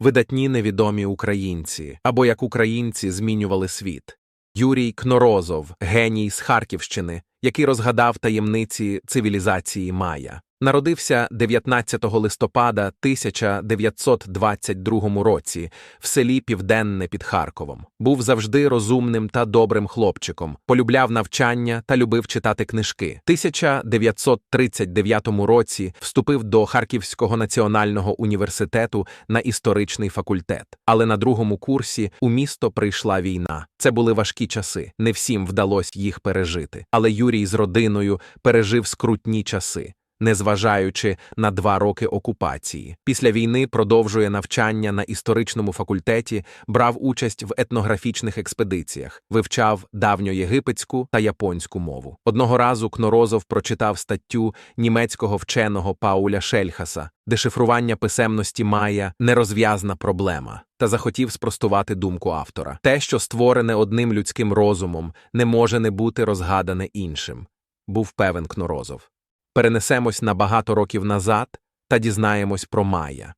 видатні невідомі українці, або як українці змінювали світ. Юрій Кнорозов, геній з Харківщини, який розгадав таємниці цивілізації Майя. Народився 19 листопада 1922 році в селі Південне під Харковом. Був завжди розумним та добрим хлопчиком, полюбляв навчання та любив читати книжки. 1939 році вступив до Харківського національного університету на історичний факультет. Але на другому курсі у місто прийшла війна. Це були важкі часи. Не всім вдалося їх пережити. Але Юрій з родиною пережив скрутні часи незважаючи на два роки окупації. Після війни продовжує навчання на історичному факультеті, брав участь в етнографічних експедиціях, вивчав давньоєгипетську та японську мову. Одного разу Кнорозов прочитав статтю німецького вченого Пауля Шельхаса, дешифрування писемності Майя нерозв'язна проблема. Та захотів спростувати думку автора. Те, що створене одним людським розумом, не може не бути розгадане іншим. Був певен Кнорозов перенесемось на багато років назад та дізнаємось про Майя.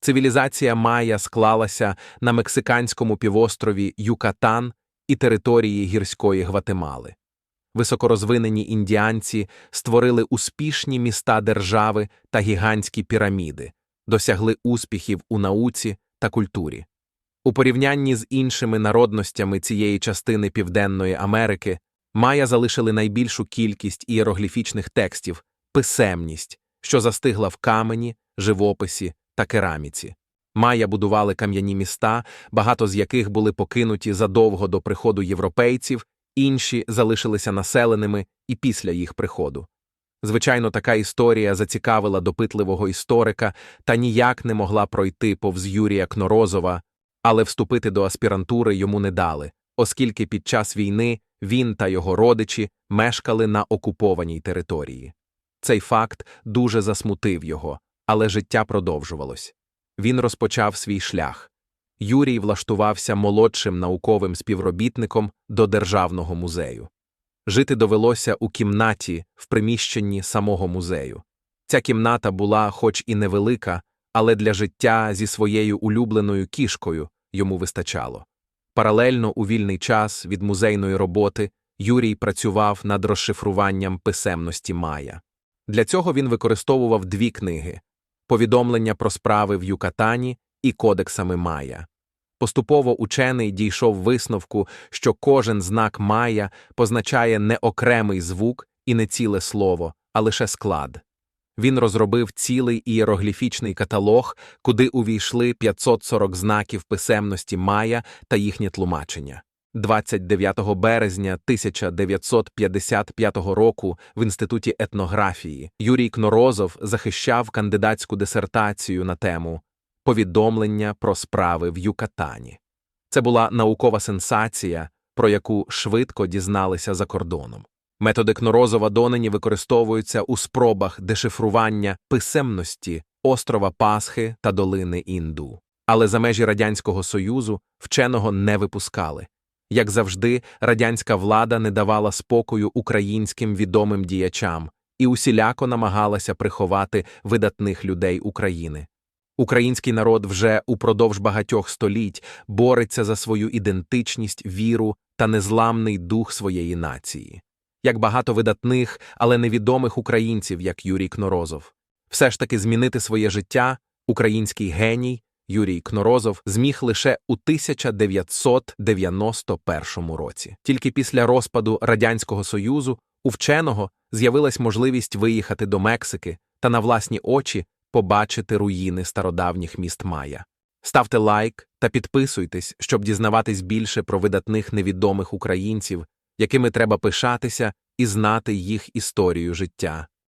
Цивілізація Майя склалася на мексиканському півострові Юкатан і території гірської Гватемали. Високорозвинені індіанці створили успішні міста держави та гігантські піраміди, досягли успіхів у науці та культурі. У порівнянні з іншими народностями цієї частини Південної Америки Майя залишили найбільшу кількість ієрогліфічних текстів, писемність, що застигла в камені, живописі та кераміці. Майя будували кам'яні міста, багато з яких були покинуті задовго до приходу європейців, інші залишилися населеними і після їх приходу. Звичайно, така історія зацікавила допитливого історика та ніяк не могла пройти повз Юрія Кнорозова, але вступити до аспірантури йому не дали, оскільки під час війни він та його родичі мешкали на окупованій території. Цей факт дуже засмутив його, але життя продовжувалось. Він розпочав свій шлях. Юрій влаштувався молодшим науковим співробітником до Державного музею. Жити довелося у кімнаті в приміщенні самого музею. Ця кімната була, хоч і невелика, але для життя зі своєю улюбленою кішкою йому вистачало. Паралельно у вільний час від музейної роботи Юрій працював над розшифруванням писемності Майя. Для цього він використовував дві книги повідомлення про справи в Юкатані і кодексами Майя. Поступово учений дійшов висновку, що кожен знак Майя позначає не окремий звук і не ціле слово, а лише склад. Він розробив цілий ієрогліфічний каталог, куди увійшли 540 знаків писемності Майя та їхнє тлумачення. 29 березня 1955 року в Інституті етнографії Юрій Кнорозов захищав кандидатську дисертацію на тему Повідомлення про справи в Юкатані. Це була наукова сенсація, про яку швидко дізналися за кордоном. Методи Кнорозова донині використовуються у спробах дешифрування писемності острова Пасхи та долини Інду. Але за межі Радянського Союзу вченого не випускали. Як завжди, радянська влада не давала спокою українським відомим діячам і усіляко намагалася приховати видатних людей України. Український народ вже упродовж багатьох століть бореться за свою ідентичність, віру та незламний дух своєї нації. Як багато видатних, але невідомих українців, як Юрій Кнорозов. Все ж таки змінити своє життя український геній Юрій Кнорозов зміг лише у 1991 році. Тільки після розпаду Радянського Союзу у вченого з'явилась можливість виїхати до Мексики та на власні очі побачити руїни стародавніх міст Майя. Ставте лайк та підписуйтесь, щоб дізнаватись більше про видатних невідомих українців, якими треба пишатися і знати їх історію життя.